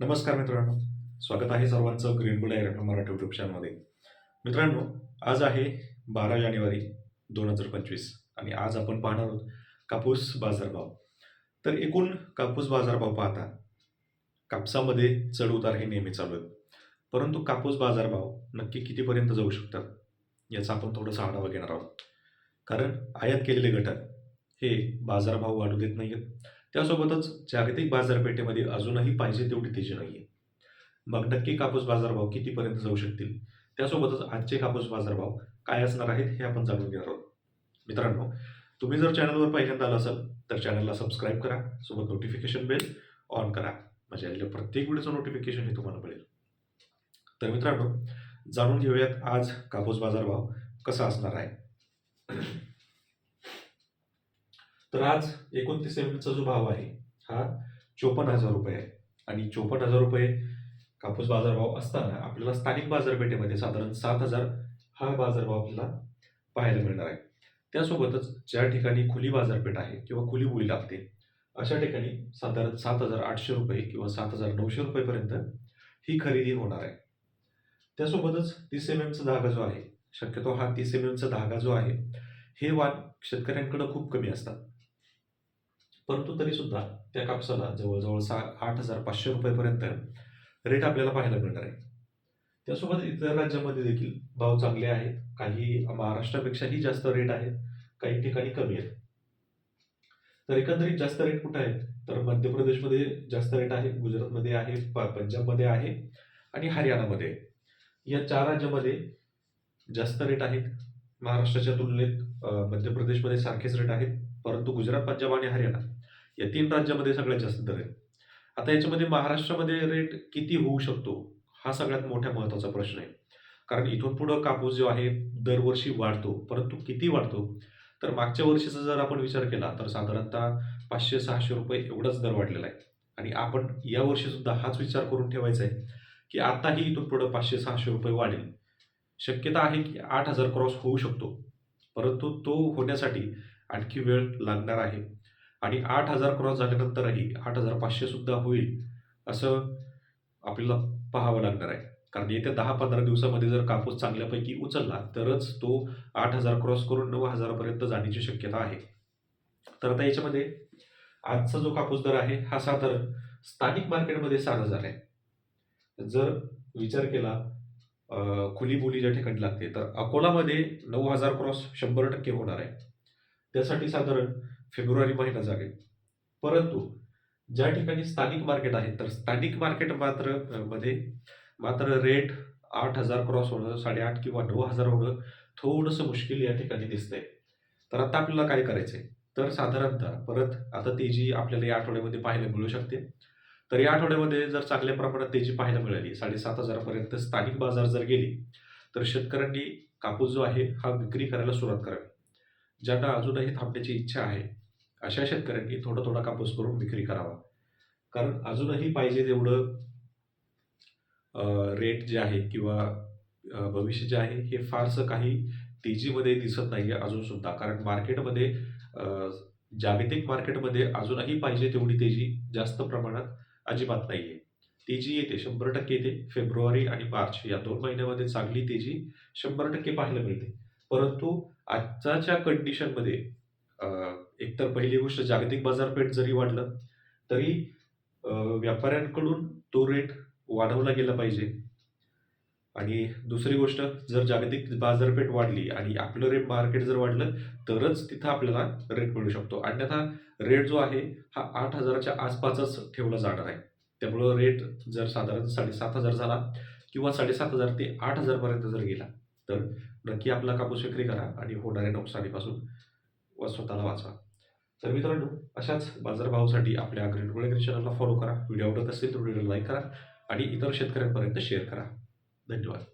नमस्कार मित्रांनो. स्वागत आहे सर्वांचं green good direct Marathi YouTube चॅनलमध्ये मित्रांनो आज आहे बारा जानेवारी दोन हजार पंचवीस आणि आज आपण पाहणार आहोत कापूस बाजारभाव. तर एकूण कापूस बाजारभाव पाहता कापसामध्ये चढ उतार हे नेहमी चालू आहेत. परंतु कापूस बाजारभाव नक्की कितीपर्यंत जाऊ शकतात याचा आपण थोडासा आढावा घेणार आहोत. कारण आयात केलेले घटक हे बाजारभाव वाढू देत नाही आहेत त्यासोबतच जागतिक बाजारपेठेमध्ये अजूनही पाहिजे तेवढी तेजी नाही आहे मग नक्की कापूस बाजारभाव कितीपर्यंत जाऊ शकतील? त्यासोबतच आजचे कापूस बाजारभाव काय असणार आहेत हे आपण जाणून घेणार आहोत. मित्रांनो तुम्ही जर चॅनलवर पहिल्यांदा आला असाल तर चॅनलला सबस्क्राईब करा सोबत नोटिफिकेशन बेल ऑन करा. म्हणजे आलेल्या प्रत्येक व्हिडिओचं नोटिफिकेशन हे तुम्हाला मिळेल. तर मित्रांनो जाणून घेऊयात आज कापूस बाजारभाव कसा असणार आहे. तर आज एकोणतीस एप्रिलचा जो भाव आहे हा चोपन्न हजार रुपये आहे. आणि चोपन्न हजार रुपये कापूस बाजारभाव असताना आपल्याला स्थानिक बाजारपेठेमध्ये साधारण सात हजार हा बाजारभाव आपल्याला पाहायला मिळणार आहे. त्यासोबतच ज्या ठिकाणी खुली बाजारपेठ आहे किंवा खुली बोली लागते अशा ठिकाणी साधारण सात हजार आठशे रुपये किंवा सात हजार नऊशे रुपयेपर्यंत ही खरेदी होणार आहे. त्यासोबतच तीस एम एमचा धागा जो आहे शक्यतो हा तीस एम एमचा धागा जो आहे हे वाण शेतकऱ्यांकडे खूप कमी असतात. परंतु तरीसुद्धा त्या कापसाला जवळजवळ सा आठ हजार पाचशे रुपयेपर्यंत रेट आपल्याला पाहायला मिळणार आहे. त्यासोबत इतर राज्यामध्ये देखील भाव चांगले आहेत. काही महाराष्ट्रापेक्षाही जास्त रेट आहेत. काही ठिकाणी कमी आहेत. तर एकंदरीत जास्त रेट कुठे आहेत? तर मध्य प्रदेशमध्ये जास्त रेट आहे गुजरातमध्ये आहे प- पंजाबमध्ये आहे आणि हरियाणामध्ये. आहे. या चार राज्यामध्ये जास्त रेट आहेत. महाराष्ट्राच्या तुलनेत मध्य प्रदेशमध्ये सारखेच रेट आहेत. परंतु गुजरात पंजाब आणि हरियाणा या तीन राज्यामध्ये सगळ्यात जास्त दर आहे आता याच्यामध्ये महाराष्ट्रामध्ये रेट किती होऊ शकतो? हा सगळ्यात मोठ्या महत्त्वाचा प्रश्न आहे. कारण इथून पुढं कापूस जो आहे दरवर्षी वाढतो परंतु किती वाढतो? तर मागच्या वर्षीचा जर आपण विचार केला तर साधारणतः पाचशे सहाशे रुपये एवढाच दर वाढलेला आहे. आणि आपण या वर्षीसुद्धा हाच विचार करून ठेवायचा आहे की आताही इथून पुढं पाचशे सहाशे रुपये वाढेल. शक्यता आहे की आठ हजार क्रॉस होऊ शकतो. परंतु तो होण्यासाठी आणखी वेळ लागणार आहे. आणि आठ हजार क्रॉस झाल्यानंतरही आठ हजार पाचशे सुद्धा होईल असं आपल्याला पाहावं लागणार आहे. कारण येत्या दहा पंधरा दिवसामध्ये जर कापूस चांगल्यापैकी उचलला तरच तो आठ हजार क्रॉस करून नऊ हजारापर्यंत जाण्याची शक्यता आहे. तर आता याच्यामध्ये आजचा जो कापूस दर आहे हा साधारण स्थानिक मार्केटमध्ये सात हजार आहे. जर विचार केला खुली बोली ज्या ठिकाणी लागते तर अकोलामध्ये नऊ हजार क्रॉस शंभर टक्के होणार आहे. त्यासाठी साधारण फेब्रुवारी महिना जागेल परंतु ज्या ठिकाणी स्थानिक मार्केट आहे तर स्थानिक मार्केट मात्रमध्ये मात्र रेट आठ हजार क्रॉस होणं साडेआठ किंवा नऊ हजार होणं थोडंसं मुश्किल या ठिकाणी दिसतंय. तर आता आपल्याला काय करायचंय? तर साधारणतः परत आता तेजी आपल्याला या आठवड्यामध्ये पाहायला मिळू शकते. तर या आठवड्यामध्ये जर चांगल्या प्रमाणात तेजी पाहायला मिळाली साडेसात हजारापर्यंत स्थानिक बाजार जर गेली तर शेतकऱ्यांनी कापूस जो आहे हा विक्री करायला सुरुवात करावी. ज्यांना अजूनही थांबण्याची इच्छा आहे अशा शेतकऱ्यांनी थोडा थोडा कापूस करून विक्री करावा. कारण अजूनही पाहिजे तेवढं रेट जे आहे किंवा भविष्य जे आहे हे फारसं काही तेजीमध्ये दिसत नाही आहे अजून सुद्धा. कारण मार्केटमध्ये जागतिक मार्केटमध्ये अजूनही पाहिजे तेवढी तेजी जास्त प्रमाणात अजिबात नाही आहे तेजी येते शंभर टक्के येते. फेब्रुवारी आणि मार्च या दोन महिन्यामध्ये चांगली तेजी शंभर टक्के पाहायला मिळते. परंतु आजच्या कंडिशनमध्ये एकतर पहिली गोष्ट जागतिक बाजारपेठ जरी वाढलं तरी व्यापाऱ्यांकडून तो रेट वाढवला गेला पाहिजे. आणि दुसरी गोष्ट जर जागतिक बाजारपेठ वाढली आणि आपलं रेट मार्केट जर वाढलं तरच तिथं आपल्याला रेट मिळू शकतो. अन्यथा रेट जो आहे हा आठ हजाराच्या आसपासच ठेवला जाणार आहे. त्यामुळं रेट जर साधारण साडेसात हजार झाला किंवा साडेसात हजार ते आठ हजारपर्यंत जर गेला तर नक्की आपला कापूस विक्री करा आणि होणाऱ्या नुकसानीपासून व स्वतःला वाचवा तर मित्रांनो अशाच बाजारभावासाठी आपल्या ग्रीन गोळेकर चॅनलला फॉलो करा. व्हिडिओ आवडत असेल तर व्हिडिओला लाईक करा आणि इतर शेतकऱ्यांपर्यंत शेअर करा. धन्यवाद.